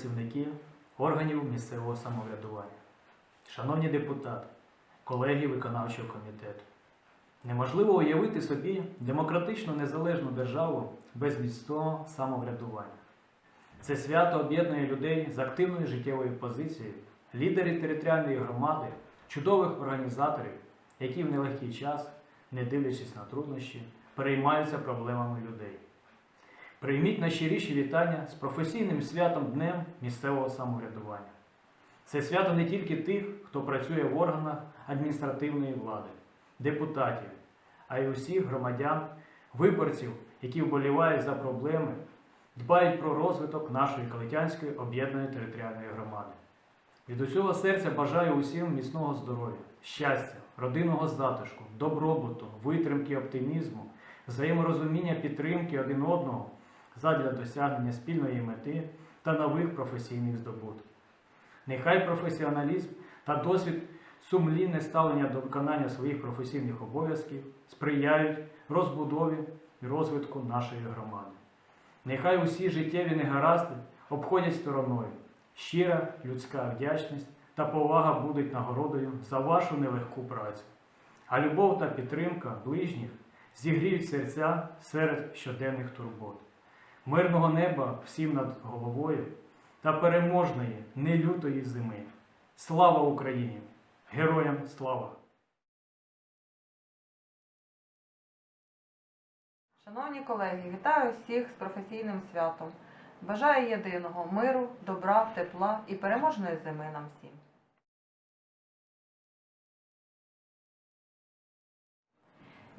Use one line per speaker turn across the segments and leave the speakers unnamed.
працівники органів місцевого самоврядування, шановні депутати, колеги виконавчого комітету. Неможливо уявити собі демократичну незалежну державу без міцного самоврядування. Це свято об'єднує людей з активною життєвою позицією, лідерів територіальної громади, чудових організаторів, які в нелегкий час, не дивлячись на труднощі, переймаються проблемами людей. Прийміть найщиріші вітання з професійним святом Днем місцевого самоврядування. Це свято не тільки тих, хто працює в органах адміністративної влади, депутатів, а й усіх громадян, виборців, які вболівають за проблеми, дбають про розвиток нашої Калитянської об'єднаної територіальної громади. Від усього серця бажаю усім міцного здоров'я, щастя, родинного затишку, добробуту, витримки, оптимізму, взаєморозуміння, підтримки один одного задля досягнення спільної мети та нових професійних здобутків. Нехай професіоналізм та досвід сумлінне ставлення до виконання своїх професійних обов'язків сприяють розбудові і розвитку нашої громади. Нехай усі життєві негаразди обходять стороною. Щира людська вдячність та повага будуть нагородою за вашу нелегку працю. А любов та підтримка ближніх зігріють серця серед щоденних турбот. Мирного неба всім над головою та переможної, нелютої зими. Слава Україні! Героям слава!
Шановні колеги, вітаю всіх з професійним святом. Бажаю єдиного миру, добра, тепла і переможної зими нам всім.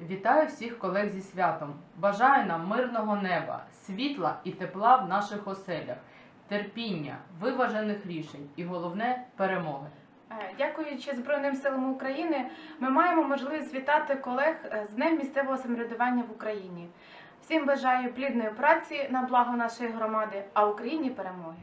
Вітаю всіх колег зі святом. Бажаю нам мирного неба, світла і тепла в наших оселях, терпіння, виважених рішень і головне перемоги.
Е, Дякуючи Збройним силам України, ми маємо можливість вітати колег е, з Днем місцевого самоврядування в Україні. Всім бажаю плідної праці на благо нашої громади, а Україні перемоги.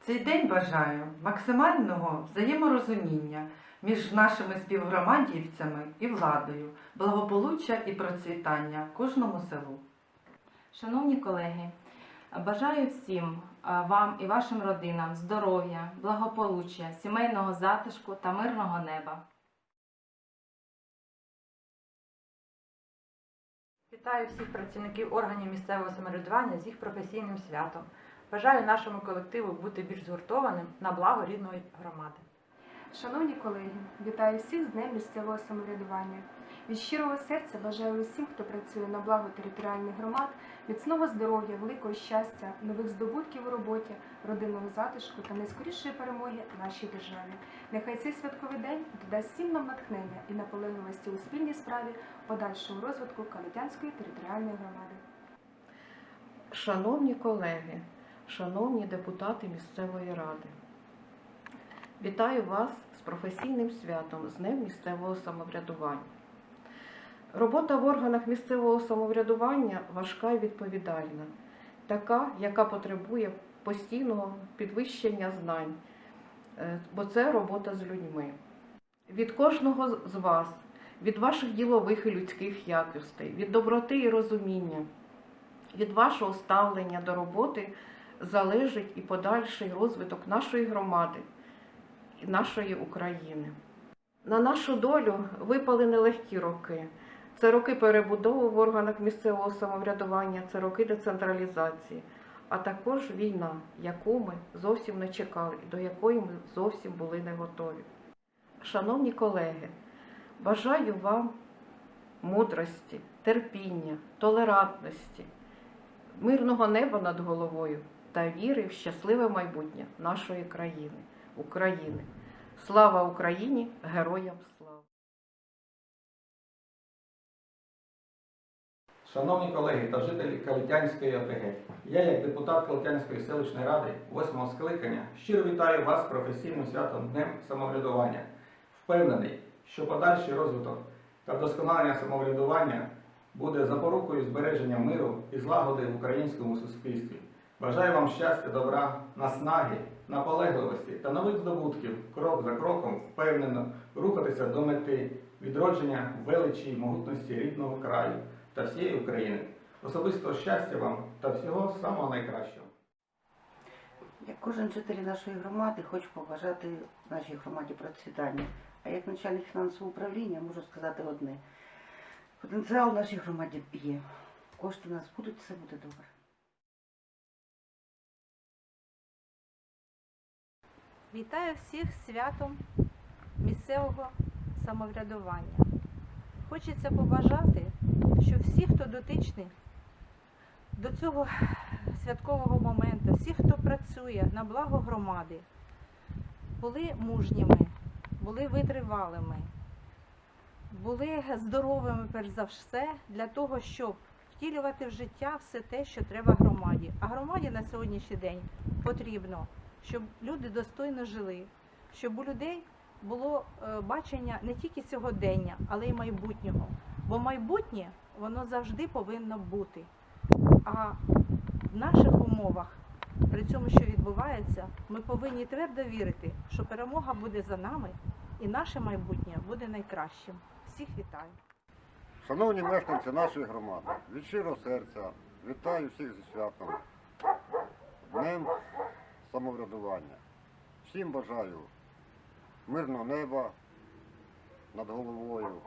Цей день бажаю максимального взаєморозуміння між нашими співгромадівцями і владою, благополуччя і процвітання кожному селу.
Шановні колеги, бажаю всім вам і вашим родинам здоров'я, благополуччя, сімейного затишку та мирного неба.
Вітаю всіх працівників органів місцевого самоврядування з їх професійним святом. Бажаю нашому колективу бути більш згуртованим на благо рідної громади.
Шановні колеги, вітаю всіх з Днем місцевого самоврядування. Від щирого серця бажаю усім, хто працює на благо територіальних громад, міцного здоров'я, великого щастя, нових здобутків у роботі, родинного затишку та найскорішої перемоги нашій державі. Нехай цей святковий день додасть всім нам натхнення і наполегливості у спільній справі подальшого розвитку Калитянської територіальної громади.
Шановні колеги, шановні депутати місцевої ради, вітаю вас з професійним святом з Днем місцевого самоврядування. Робота в органах місцевого самоврядування важка і відповідальна, така, яка потребує постійного підвищення знань, е, бо це робота з людьми. Від кожного з вас, від ваших ділових і людських якостей, від доброти і розуміння від вашого ставлення до роботи залежить і подальший розвиток нашої громади нашої України. На нашу долю випали нелегкі роки. Це роки перебудови в органах місцевого самоврядування, це роки децентралізації, а також війна, яку ми зовсім не чекали, і до якої ми зовсім були не готові. Шановні колеги, бажаю вам мудрості, терпіння, толерантності, мирного неба над головою та віри в щасливе майбутнє нашої країни, України. Слава Україні! Героям слава!
Шановні колеги та жителі Калитянської ОТГ, я, як депутат Калитянської селищної ради 8 скликання, щиро вітаю вас з професійним святом Днем самоврядування. Впевнений, що подальший розвиток та вдосконалення самоврядування буде запорукою збереження миру і злагоди в українському суспільстві. Бажаю вам щастя, добра, наснаги, наполегливості та нових здобутків, крок за кроком впевнено рухатися до мети відродження величі й могутності рідного краю та всієї України. Особистого щастя вам та всього самого найкращого.
Як кожен житель нашої громади хочу побажати нашій громаді процвітання. А як начальник фінансового управління можу сказати одне. Потенціал в нашій громаді є. Кошти в нас будуть, все буде добре.
Вітаю всіх святом місцевого самоврядування. Хочеться побажати, щоб всі, хто дотичний до цього святкового моменту, всі, хто працює на благо громади, були мужніми, були витривалими, були здоровими, перш за все, для того, щоб втілювати в життя все те, що треба громаді. А громаді на сьогоднішній день потрібно щоб люди достойно жили, щоб у людей було е, бачення не тільки сьогодення, але й майбутнього. Бо майбутнє воно завжди повинно бути. А в наших умовах, при цьому, що відбувається, ми повинні твердо вірити, що перемога буде за нами і наше майбутнє буде найкращим. Всіх вітаю!
Шановні мешканці нашої громади, від щирого серця вітаю всіх зі святом, самоврядування. Всім бажаю мирного неба над головою,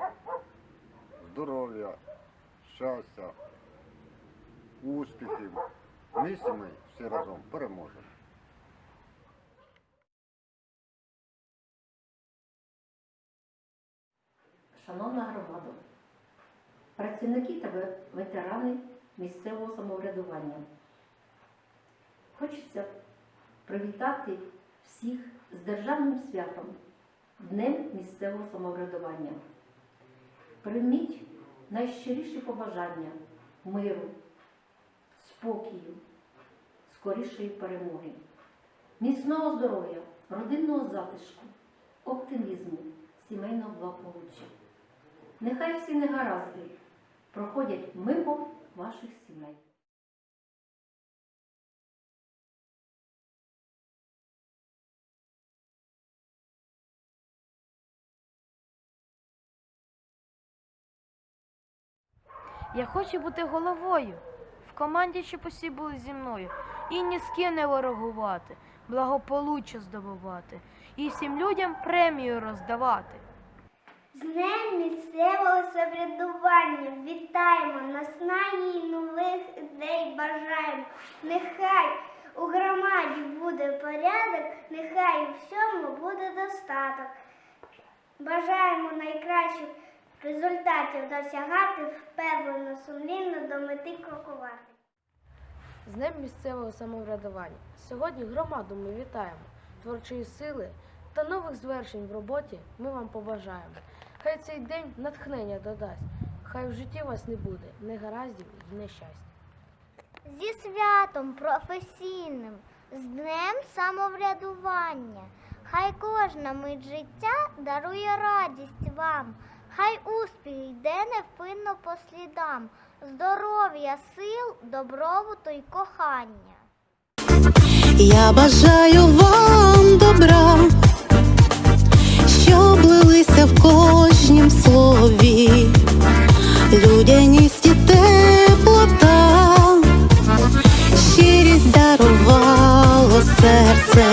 здоров'я, щастя, успіхів. Місті ми всі разом переможемо.
Шановна громада, працівники та ветерани місцевого самоврядування. Хочеться привітати всіх з державним святом, Днем місцевого самоврядування. Прийміть найщиріші побажання миру, спокою, скорішої перемоги, міцного здоров'я, родинного затишку, оптимізму, сімейного благополуччя. Нехай всі негаразди проходять мимо ваших сімей.
Я хочу бути головою в команді, щоб усі були зі мною, і ні з ким не ворогувати, благополуччя здобувати, і всім людям премію роздавати.
З Днем місцевого самоврядування вітаємо, наснаї і нових ідей бажаємо. Нехай у громаді буде порядок, нехай у всьому буде достаток. Бажаємо найкращих результатів досягати, впевнено, сумлінно до мети крокувати.
З Днем місцевого самоврядування. Сьогодні громаду ми вітаємо, творчої сили та нових звершень в роботі ми вам побажаємо. Хай цей день натхнення додасть, хай в житті вас не буде негараздів і нещастя.
Зі святом професійним, з днем самоврядування. Хай кожна мить життя дарує радість вам. Хай успіх йде невпинно по слідам, здоров'я, сил, добробуту й кохання.
Я бажаю вам добра, щоб лилися в кожнім слові, людяність і теплота, щирість дарувало серце,